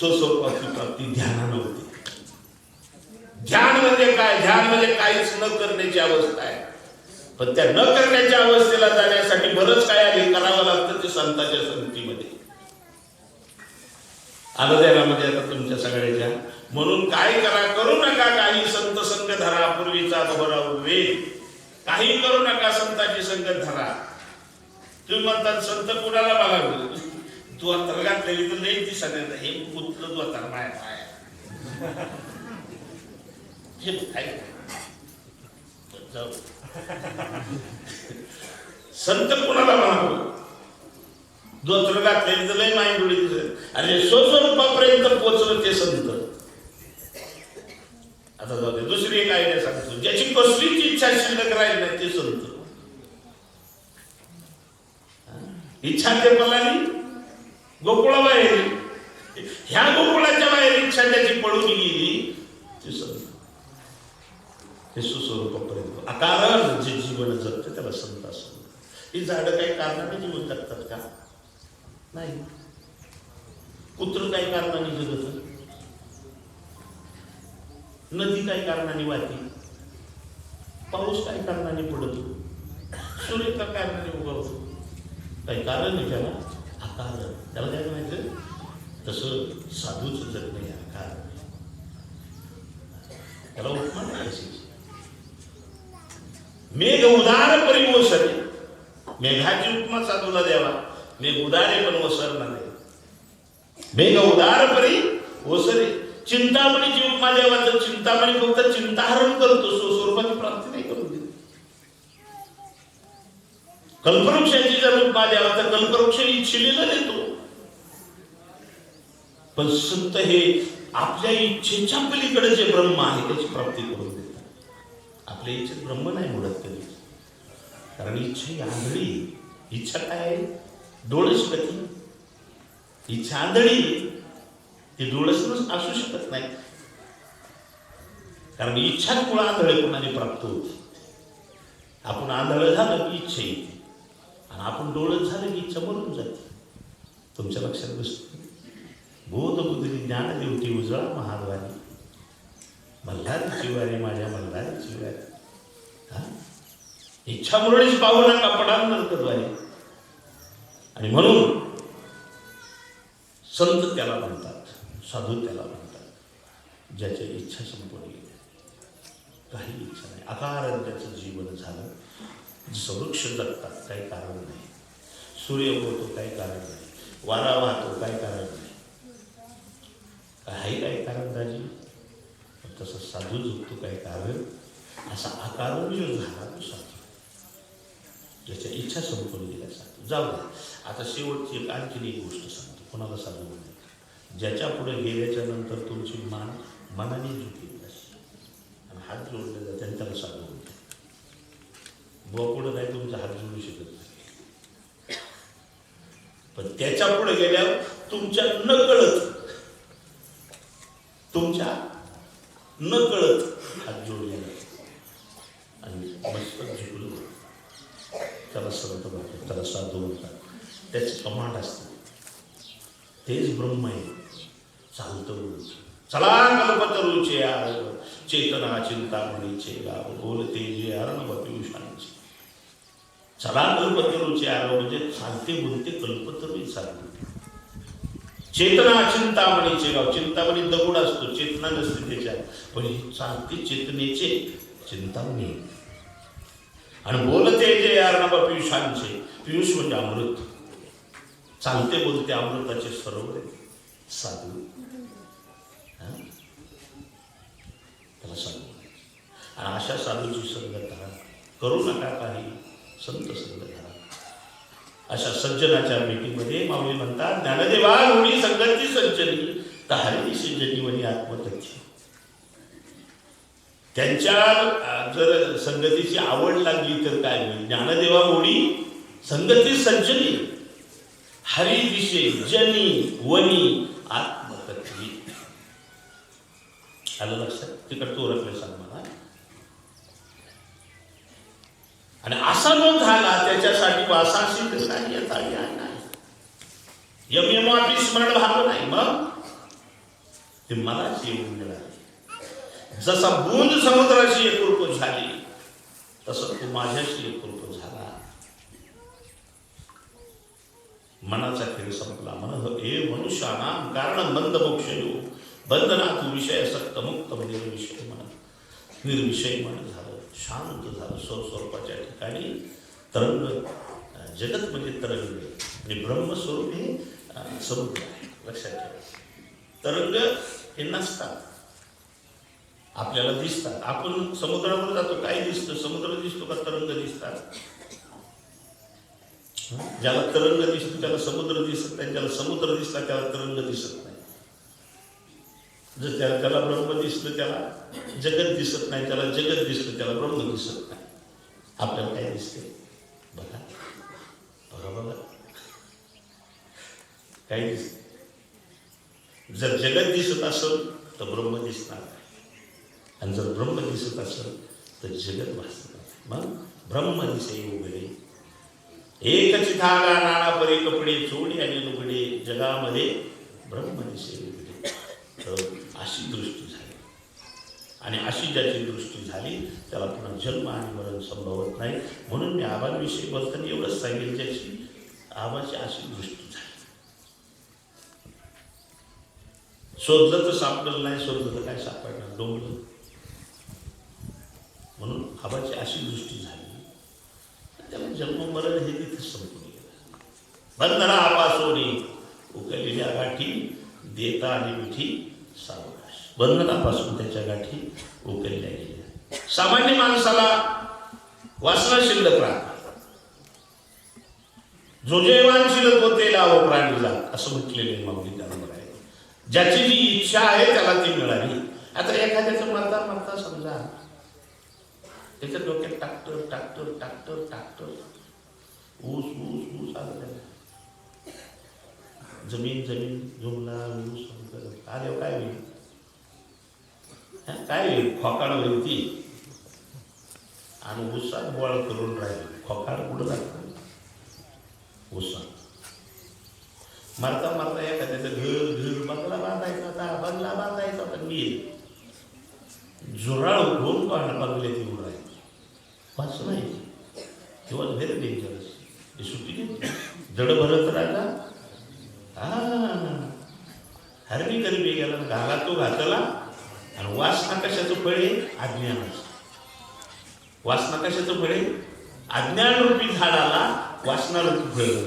स्वस्वरूपाची प्राप्ती ध्यानानं होते. ध्यान म्हणजे काय? ध्यान म्हणजे काहीच न करण्याची अवस्था आहे. पण त्या न करण्याच्या अवस्थेला जाण्यासाठी बरंच काय आधी करावं लागतं ते संतांच्या संगतीमध्ये. आलं ध्यानामध्ये आता तुमच्या सगळ्याच्या. म्हणून काय करा करू नका काही संत संघ धरा पूर्वीचा दोहरा उर्वे काही करू नका संतांची संगत धरा तुम्ही म्हणतात संत कुणाला बघावं तू अंतर घातलेली तर लई दिसत हे पुतलं तू आता माय पाय. हे जाऊ. संत कुणाला म्हणावं? दोत्र घातलेली तर लई माई डोळी आणि अरे स्वस्वरूपापर्यंत पोचलं ते संत. आता जाऊ दे दुसरी एक आयडिया सांगतो. ज्याची कसलीच इच्छा शिल्लक राहील नाही ते संत. इच्छा ते पलाली गोकुळाबाहेर ह्या गोकुळाच्या बाहेर इच्छा त्याची पळून गेली. ती संत हे सुस्वरूपापर्यंत. अकारण जे जीवन जगते त्याला संत असं ही झाडं काही कारणाने जीवन जगतात का? नाही. कुत्र काही कारणाने जगत? नदी काही कारणाने वाहते? पाऊस काही कारणाने पडतो? सूर्य का कारणाने उगवतो? काही कारण आहे त्याला? अकारण त्याला काय म्हणायचं? तसं साधूच जगणं आहे अकारण त्याला उपमा नाही मेघ उदार परी मेघाची उपमा साधूला द्यावा. मेघ उदारे पण ओसरणार नाही. मेघ उदार परी ओसरे. चिंतामणीची उपमा द्यावा. तर चिंतामणी फक्त चिंताहरण करतो स्वस्वरूपाची प्राप्ती नाही करून देत कल्पवृक्षाची जर उपमा द्यावा तर कल्पवृक्ष इच्छिलेला देतो पण संत हे आपल्या इच्छेच्या पलीकडे जे ब्रह्म आहे त्याची प्राप्ती करून देतात. आपल्या इच्छेत ब्रह्म नाही मुडत कधी. कारण इच्छा ही आंधळी इच्छा काय आहे? डोळस कधी. इच्छा आंधळी ती डोळस असू शकत नाही. कारण इच्छाच मुळे आंधळेपणाने प्राप्त होते. आपण आंधळ झालं की इच्छा येते. आणि आपण डोळत झालं की इच्छा मरून जाते. तुमच्या लक्षात बसतो बोध बुद्धी ज्ञान देवती उजळा महाद्वारी. मल्हारीची वारी माझ्या मल्हारीची वारी. हा? इच्छा मुरळीच पाहू नका पडाल आणि म्हणून संत त्याला म्हणतात साधू त्याला म्हणतात ज्याच्या इच्छा संपवली काही इच्छा नाही. अकारण त्याचं जीवन झालं. संरक्षण जगतात काही कारण नाही. सूर्य उगवतो काही कारण नाही. वारा वाहतो काही कारण नाही. काही काही कारण दाजी तसं साधू झुकतो काही कारण. असा आकारण म्हणजे जो झाला तो साधू. ज्याच्या इच्छा संपूर्ण गेल्या साधू. जाऊ आता शेवटची एक आणखीन एक गोष्ट सांगतो. कोणाला साधू म्हणतो ज्याच्या पुढे गेल्याच्यानंतर तुमची मान मनाने झुकली अशी आणि हात जोडले जाते आणि त्याला साधू पुढे नाही तुमचा हात जोडू शकत नाही. पण त्याच्या पुढे गेल्यावर तुमच्या न कळत तुमच्या न कळत हात जोडले आणि मस्तक झुकलं त्याला संत म्हणतात त्याला साधू म्हणतात. त्याची कमांड असते. तेच ब्रह्म आहे. चालतं उंच. चला कल्पतरूचे आरव चेतना चिंतामणीचे गाव बोलते जे अरण पियुषांचे चला कल्पतरूचे आरव म्हणजे चालते बोलते कल्पतरू चालते चेतना चिंतामणीचे गाव चिंतामणी दगड असतो चेतना नसते त्याच्यात. पण ही चालते चेतनेचे चिंतामणी. आणि बोलते जे अर्णव पियुषांचे. पियुष म्हणजे अमृत. चालते बोलते अमृताचे सरोवर साधू. त्याला साधू आणि अशा साधूची संगत करा करू नका काही. संत संत झाला. अशा सज्जनाच्या भेटीमध्ये माऊली म्हणतात ज्ञानदेवा होळी संगती सज्जनी तहारी सज्जनी वनी आत्मतथ्य त्यांच्या जर संगतीची आवड लागली तर काय होईल? ज्ञानदेवा मोडी संगती सज्जनी हरी दिशे जनी वनी आत्मकथी आलं लक्षात? तिकडं तो रकले सांग. आणि असा जो झाला त्याच्यासाठी वासाशी तर नाही येता आली नाही. यम यमापी स्मरण झालं नाही मग? ते मलाच येऊन मिळाले जसा बूंद समुद्राशी एकरूप झाली तसं तू माझ्याशी एकरूप झाला. मनाचा खेळ संपला. मन हे मनुष्याना कारण बंद मोक्ष येऊ बंधनात विषय सक्त मुक्त निर्विषय मन. निर्विषय मन. शांत झालं स्वस्वरूपाच्या ठिकाणी तरंग जगत म्हणजे तरंग. आणि ब्रह्मस्वरूप हे समुद्र आहे. लक्षात ठेवा. तरंग हे नसतात. आपल्याला दिसतात. आपण समुद्रावर जातो काय दिसतं? समुद्र दिसतो का तरंग दिसतात? ज्याला तरंग दिसतो त्याला समुद्र दिसत नाही. ज्याला समुद्र दिसला त्याला तरंग दिसत नाही. जर त्याला त्याला ब्रह्म दिसलं त्याला जगत दिसत नाही त्याला जगत दिसलं त्याला ब्रह्म दिसत नाही. आपल्याला काय दिसते बघा. बघा बघा काय दिसते जर जगत दिसत असेल तर ब्रह्म दिसणार नाही. आणि जर ब्रह्म दिसत असेल तर जगत भासत नाही. मग ब्रह्म दिसे उघडे एकच धागा नाना परी कपडे चोडी आणि लुगडे जगामध्ये ब्रह्म दिसे उघडे तर अशी दृष्टी झाली. आणि अशी ज्याची दृष्टी झाली त्याला पुन्हा जन्म आणि मरण संभवत नाही. म्हणून मी आबांविषयी बोलताना एवढंच सांगेल ज्याची आबाची अशी दृष्टी झाली. शोधलं तर सापडलं नाही शोधलं तर काय सापडणार? डोंबलं म्हणून आबाची अशी दृष्टी झाली. त्याला जन्म मरण हे तिथे संपून गेलं. बंधना आपासोनी उकललेल्या गाठी देता आणि मिठी सावकाश. बंधनापासून त्याच्या गाठी उकलल्या गेल्या सामान्य माणसाला वासना शिल्लक राहते जो जेवान शिल्लक होते लावो प्राणीला असं म्हटलेले माऊली आहे ज्याची जी इच्छा आहे त्याला ती मिळाली. आता एखाद्याचं मरता मरता समजा त्याच्या डोक्यात टाकतो टाकतो टाकतो टाकतं ऊस ऊस ऊस आलं त्याला जमीन जमीन जुमला ऊस आले काय होईल? काय होईल? खोकाड होईल ती. आणि ऊसात बोळ करून राहील. खोकाड कुठं लागतं ऊसात. मरता मरता एखाद्याचं घर घर बंगला बांधायचा होता बंगला बांधायचा होता मी जुराळ उठवून पाहणं बंगल्यात येऊन राहील. वाच नाही ही. वॉज व्हेरी डेंजरस ही सुट्टी घेतली. जड भरत राजा हा हरणी करबी गेला घाला तो घातला. आणि वासना कशाचं फळ आहे अज्ञानाचं. वासना कशाचं फळ आहे अज्ञानरूपी झाडाला वासनारूपी फळ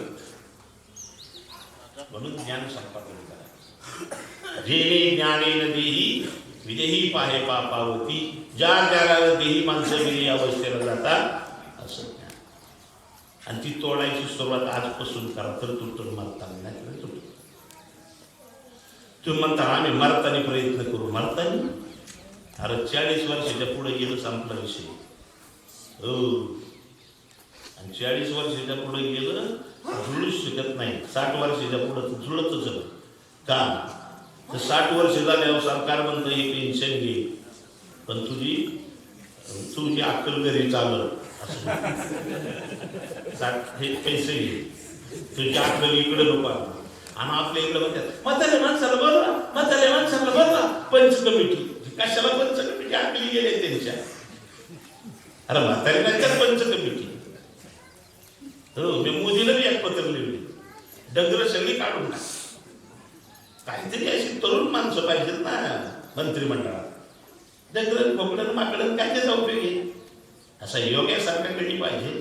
म्हणून ज्ञान संपादन करा. जे ज्ञानेन देही विदेही पाहे पापावती. ज्या त्याला देही माणसं गेली अवस्थेला जातात असं ज्ञान. आणि ती तोडायची सुरुवात आजपासून करा तर तुटून मरताना नाही तुटून तुम्ही म्हणता आम्ही मरताना प्रयत्न करू. मरताना? अरे चाळीस वर्षाच्या पुढे गेलं संपला विषय. हो. आणि चाळीस वर्षाच्या पुढे गेलं जुळूच शकत नाही. साठ वर्षाच्या पुढे तर जुळतच का? तर साठ वर्ष झाल्यावर सरकार म्हणतं हे पेन्शन घे. पण तुझी तुझी अक्कल घरी चालत असं साठ हे पैसे घे. तुझी अक्कल इकडे नको आणि आपल्या इकडे म्हणतात म्हातारे माणसाला बोलवा म्हातारे माणसाला बोलवा. पंच कमिटी कशाला पंच कमिटी आखली गेले त्यांच्या. अरे म्हातारे नाही पंच कमिटी हो मी मोदीला बी एक पत्र लिहिले डंगर सगळी काढून टाक. काहीतरी अशी तरुण माणसं पाहिजेत ना मंत्रिमंडळात. डंगर कोकणं माकडं काय त्याचा उपयोग आहे. असा योग्यासारखा कधी पाहिजे.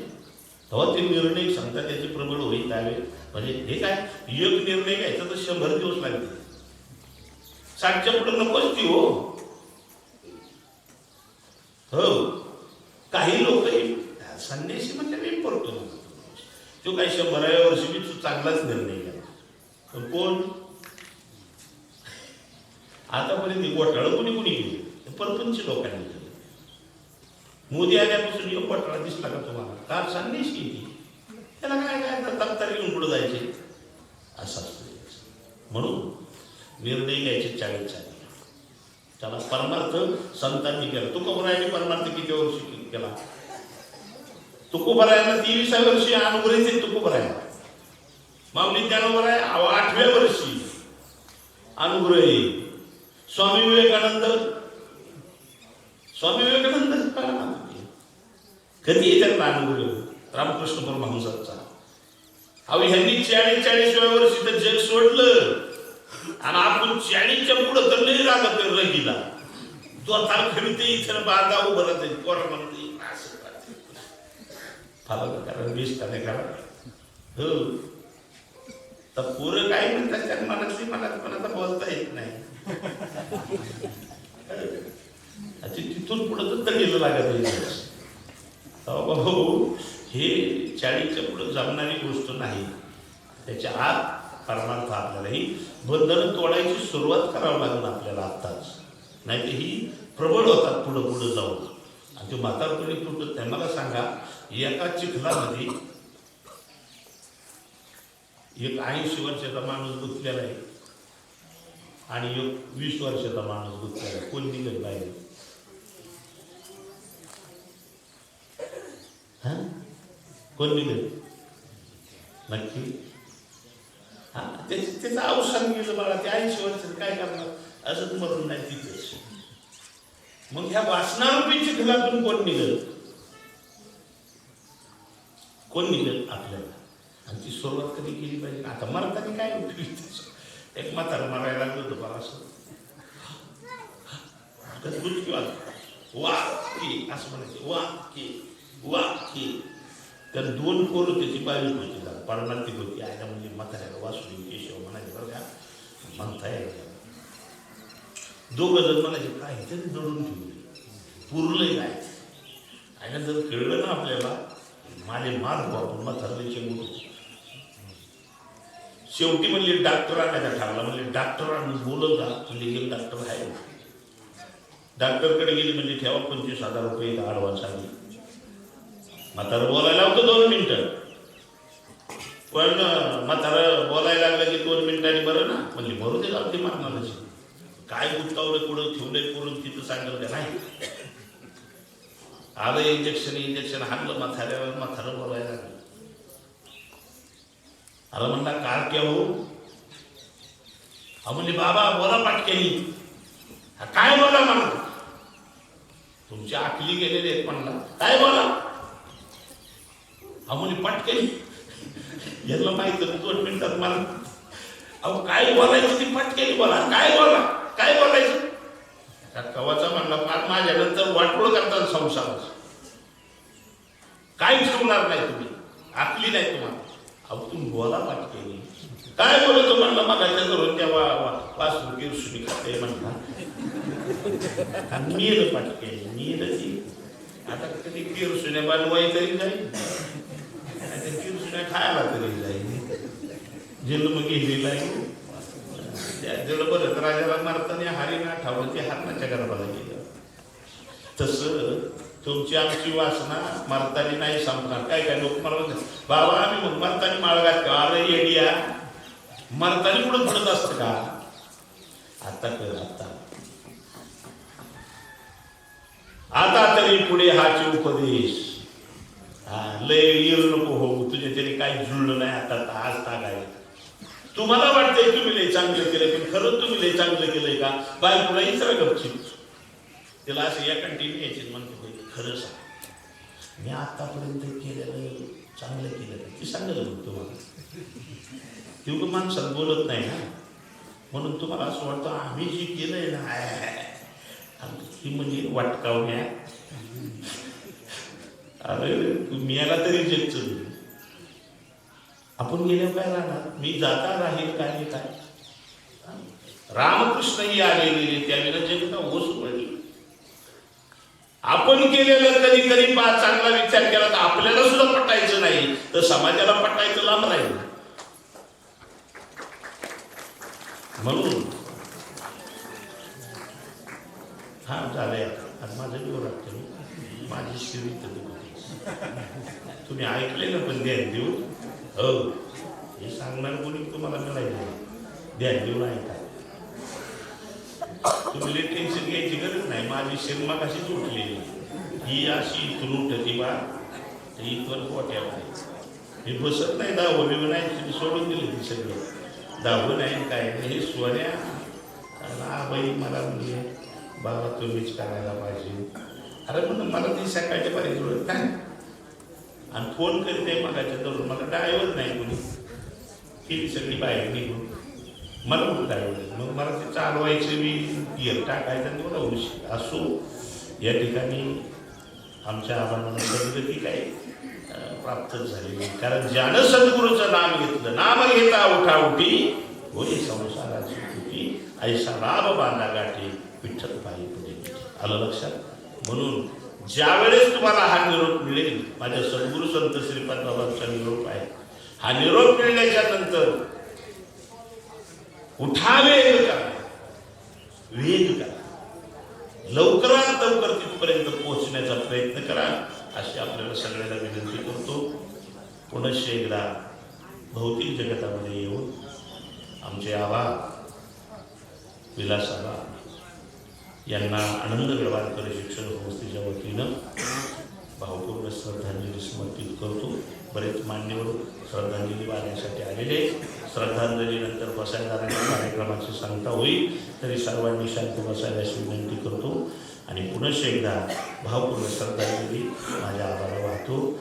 तेव्हा ते निर्णय क्षमता त्याची प्रबळ होईल त्यावेळी. म्हणजे हे काय? एक निर्णय घ्यायचा तर शंभर दिवस लागते साठच्या पुढे नकोच ती हो. हो. काही लोक संन्यासी म्हणजे मी परतो. तो काही शंभराव्या वर्षी मी तू चांगलाच निर्णय घ्या पण कोण? आतापर्यंत घोटाळं कोणी कोणी केली? परपंच लोकांनी केलं. मोदी आल्यापासून एक घोटाळा दिसला का तुम्हाला? का संन्यासी ती? त्याला काय काय तक्तार घेऊन पुढे जायचे. असं असतं. म्हणून निर्णय घ्यायचे चाळीस चाळीस. त्याला परमार्थ संतांनी केला. तुकोबरायांनी परमार्थ किती वर्षी केला? तुकोबरायांना तेवीसाव्या वर्षी अनुग्रहित तुकोबराया माऊली ज्ञानोबराय आठव्या वर्षी अनुग्रही. स्वामी विवेकानंद स्वामी विवेकानंद कधी त्यांना अनुग्रह? रामकृष्ण परमहंसांचा अहो ह्यांनी चाळीस चाळीसव्या वर्ष तर जग सोडलं. आणि आपण चाळीसच्या पुढं तर नाही लागत रगीला तो आता खेळते इथं बाधा उभं राहते कोरोना असं फाला कारण वीस नाही करा हो. तर पोरं काय म्हणतात त्या मनातली मनात पण आता बोलता येत नाही. तिथून पुढं तर तडीला लागत आहे अहो भाऊ हे चाळीच्या पुढं जमणारी गोष्ट नाही. त्याच्या आत परमार्थ आपल्याला ही बंधनं तोडायची सुरुवात करावं लागेल आपल्याला आत्ताच. नाही तर ही प्रबळ होतात पुढं पुढं जाऊन. आणि ते म्हातारपणी तुटत नाही मला सांगा एका चिखलामध्ये एक ऐंशी वर्षाचा माणूस गुंतलेला आहे. आणि एक वीस वर्षाचा माणूस गुंतलेला आहे. कोण निघत बाहेर? हां? कोण निघत नक्की? हा त्याचे त्याचं अवसान गेलं मला ते ऐंशी वर्ष काय करणार? असं मरून नाही तिथेच. मग ह्या वासनारूपी चिखलातून कोण निघल? कोण निघल? आपल्याला. आणि ती सुरुवात कधी केली पाहिजे? आता मरताना काय उठली एक म्हातारा मारायला लागलं होतं मला असं. तर गुटकी वा की असं म्हणायचं. वा की वा की तर दोन पोरं त्याची बाजू होती परमार्थी होती आयला म्हणजे म्हाताऱ्याला वासुदेव केशव म्हणायचे बरं का? म्हणता यायला दोघं जण म्हणायचे काय तरी दडून ठेवले पुरलंय काय? आयला जर कळलं ना आपल्याला माझे मार वापरून म्हातारले मोठं शेवटी म्हणजे डॉक्टर आणायचा ठरला. म्हणजे डॉक्टर आणून बोलत जा. म्हणजे गेलं डॉक्टर आहे. डॉक्टरकडे गेली म्हणजे ठेवा पंचवीस हजार रुपये ॲडव्हान्स आली म्हातारं बोलायला होतं दोन मिनटं. पण म्हातारं बोलायला लागलं की दोन मिनिटांनी बरं ना? म्हणजे बरं दे लागते मारणारच काय गुंतवलं पुढं ठेवलंय पुरून तिथं सांगितलं का नाही. आलं इंजेक्शन इंजेक्शन हाणलं म्हाताऱ्यावर म्हातारं बोलायला लागलं. अरे म्हणला कार क्या हो? हा म्हणजे बाबा बोला पाटकेनी हा काय बोला म्हणा? तुमची आखली गेलेली आहेत म्हणला. काय बोला? हा म्हणजे पटकेनी यांना माहीत नाही दोन मिनिटात मला. अहो काय बोलायचं ती पटकेनी बोला. काय बोला? काय बोलायचं? त्या कवाचा म्हणला फार माझ्या नंतर वाटोळ करतात संसाराचं. काय ठेवणार नाही तुम्ही? आकली नाही तुम्हाला. अहो तुम्ही बोला पाटकेनी काय बोलतो म्हणलं मग धरून त्या वा वा वासरू गिरसुनी खाते म्हणला. मीर मी मीर ती. आता कधी गिरसुन्या बनवाय तरी नाही. त्याची त्या खायला तरी जाईल जन्म गेलेला आहे त्या बरं राजाला मारताना हारीना ठावलं ते हारणाच्या गरबाला गेलं तसं तुमची आमची वासना मारतानी नाही संपणार काय काय लोक मला बाबा आम्ही मग मारतानी माळ का अरे येडिया मारतानी पुढे पडत असतं का आता कर आता आता तरी पुढे हाचे उपदेश. हा लय येऊ नको हो तुझ्या तरी काही जुळलं नाही आता आज ताग आहे. तुम्हाला वाटतंय तुम्ही लय चांगलं केलं पण खरंच तुम्ही लय चांगलं केलंय का? बायकोला इचरा गपचिप त्याला असं या कंटिन्यू यायचे म्हणतो होय, खरं सांग. मी आतापर्यंत केलेलं चांगलं केलं ते सांगलं मग तुम्हाला. तेवढं माणसाला बोलत नाही ना. म्हणून तुम्हाला असं वाटतं आम्ही जे केलंय ना आय, ही म्हणजे वाटकावण्या. अरे तू मियाला तरी जग आपण गेल्यावर काय राहणार मी जाता राहील काय नाही काय? रामकृष्णही आलेले त्यावेळेला जगता ओस पडली. आपण केलेलं कधी कधी चांगला विचार केला तर आपल्याला सुद्धा पटायचं नाही. तर समाजाला पटायचं लांब राहील म्हणून हा झालंय आता. माझं जीव माझी शिवित तुम्ही ऐकलेलं ना पण ध्यान देऊ हो. हे सांगणार कोणी तुम्हाला मिळायचं ध्यान देऊन ऐका. तुम्ही लई टेन्शन घ्यायची गरज नाही. माझी शर्मा कशी तुटलेली ही अशी इथून उठती बा. इथवर पोट्यावर आहे मी बसत नाही दहावं बिवं नाही तुम्ही सोडून दिलं ती सगळं. दहावं नाही काय हे सोन्या. आणि बाई मला म्हणजे बाबा तुम्हीच करायला पाहिजे. अरे म्हणून मला ती सकाळच्या पाहिजे काय आणि फोन करते मगाच्या धरून मला ड्रायव्हर नाही कोणी. केली सगळी बाहेर निघून. मला कुठं ड्रायव्हर मग मला ते चालवायचं मी गिअर टाकायचं आणि मला उशीर असो. या ठिकाणी आमच्या आव्हानाला सद्गती काय प्राप्त झालेली कारण ज्यानं सद्गुरूचं नाम घेतलं नाम घेता उठाउठी होय होई संसाराची तुटी ऐसा लाभ बांधा गाठी विठ्ठल पायी पुढे आलं लक्षात? म्हणून ज्यावेळेस तुम्हाला हा निरोप मिळेल माझ्या सद्गुरू संत श्रीपाद बाबांचा निरोप आहे. हा निरोप मिळण्याच्या नंतर उठा वेग करा. वेग करा. लवकरात लवकर तिथपर्यंत पोहोचण्याचा प्रयत्न करा अशी आपल्याला सगळ्यांना विनंती करतो. पुनश्च एकदा भौतिक जगतामध्ये येऊन आमचे आबा विलासाला यांना आनंद गडवाडकर शिक्षण संस्थेच्या वतीनं भावपूर्ण श्रद्धांजली समर्पित करतो. बरेच मान्यवर श्रद्धांजली वाहण्यासाठी आलेले श्रद्धांजलीनंतर बसायला कार्यक्रमाची सांगता होईल. तरी सर्वांनी शांत बसायला अशी विनंती करतो. आणि पुनश एकदा भावपूर्ण श्रद्धांजली माझ्या आभाला वाहतो.